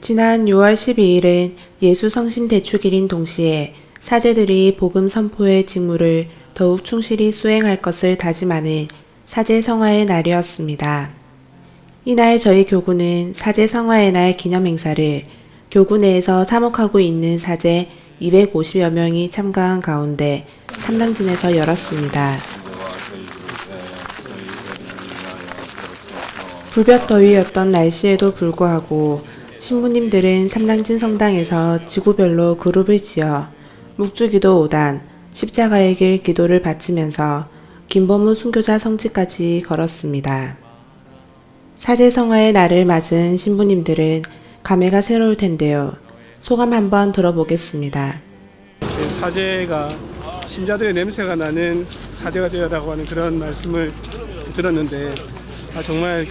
지난 6월 12일은 예수 성심 대축일인 동시에 사제들이 복음 선포의 직무를 더욱 충실히 수행할 것을 다짐하는 사제 성화의 날이었습니다. 이날 저희 교구는 사제 성화의 날 기념 행사를 교구 내에서 사목하고 있는 사제 250여 명이 참가한 가운데 삼당진에서 열었습니다. 불볕 더위였던 날씨에도 불구하고 신부님들은 삼당진 성당에서 지구별로 그룹을 지어 묵주기도 5단, 십자가의 길 기도를 바치면서 김범우 순교자 성지까지 걸었습니다. 사제성화의 날을 맞은 신부님들은 감회가 새로울 텐데요. 소감 한번 들어보겠습니다. 그 사제가 신자들의 냄새가 나는 사제가 되어라고 하는 그런 말씀을 들었는데 아, 정말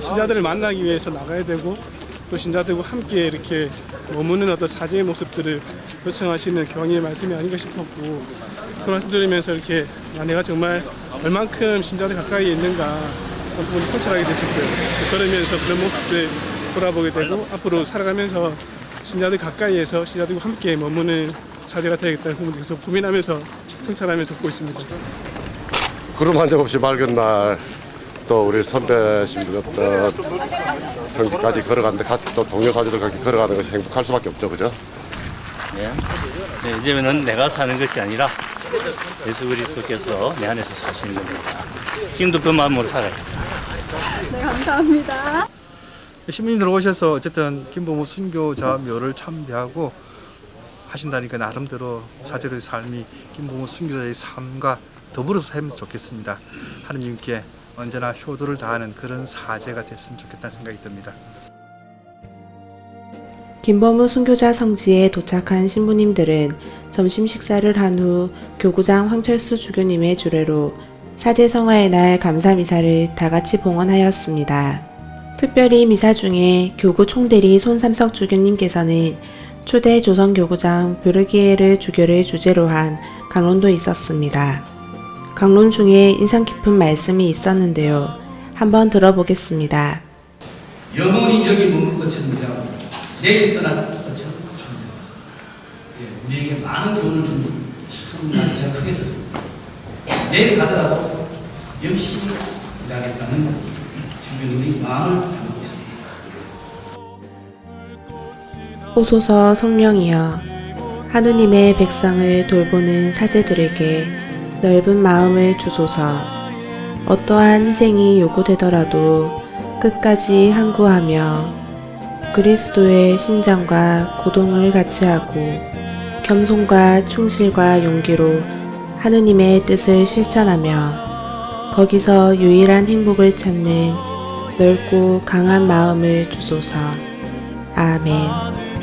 신자들을 만나기 위해서 나가야 되고 또 신자들과 함께 이렇게 머무는 어떤 사제의 모습들을 요청하시는 경의의 말씀이 아닌가 싶었고 그 말씀 들으면서 이렇게 아, 내가 정말 얼만큼 신자들 가까이 있는가 그런 부분을 성찰하게 됐었고요. 걸으면서 그런 모습들 돌아보게 되고 앞으로 살아가면서 신자들 가까이에서 신자들과 함께 머무는 사제가 되겠다는 부분을 계속 고민하면서 성찰하면서 보고 있습니다. 구름 한 점 없이 맑은 날 또 우리 선배신들 어떤 성지까지 걸어가는데 같이 또 동료 사제들 같이 걸어가는 것이 행복할 수밖에 없죠, 그죠? 네. 네, 이제는 내가 사는 것이 아니라 예수 그리스도께서 내 안에서 사시는 겁니다. 지금도 그 마음으로 살아요. 네, 감사합니다. 신부님들 오셔서 어쨌든 김보무 순교 자 묘를 참배하고 하신다니까 나름대로 사제들의 삶이 김보무 순교자의 삶과 더불어서 살면 좋겠습니다. 하느님께 언제나 효도를 다하는 그런 사제가 됐으면 좋겠다는 생각이 듭니다. 김범우 순교자 성지에 도착한 신부님들은 점심 식사를 한 후 교구장 황철수 주교님의 주례로 사제 성화의 날 감사 미사를 다 같이 봉헌하였습니다. 특별히 미사 중에 교구 총대리 손삼석 주교님께서는 초대 조선교구장 벼르기에르 주교를 주제로 한 강론도 있었습니다. 강론 중에 인상 깊은 말씀이 있었는데요. 한번 들어보겠습니다. 영원히 여기 머물 것처럼 일하고 내일 떠날 것처럼 준비하겠습니다. 예, 우리에게 많은 교훈을 준참 제가 크게 썼습니다. 내일 가더라도 열심히 일하겠다는 주변의 마음을 담고 있습니다. 오소서 성령이여 하느님의 백성을 돌보는 사제들에게 넓은 마음을 주소서 어떠한 희생이 요구되더라도 끝까지 항구하며 그리스도의 심장과 고동을 같이 하고 겸손과 충실과 용기로 하느님의 뜻을 실천하며 거기서 유일한 행복을 찾는 넓고 강한 마음을 주소서. 아멘.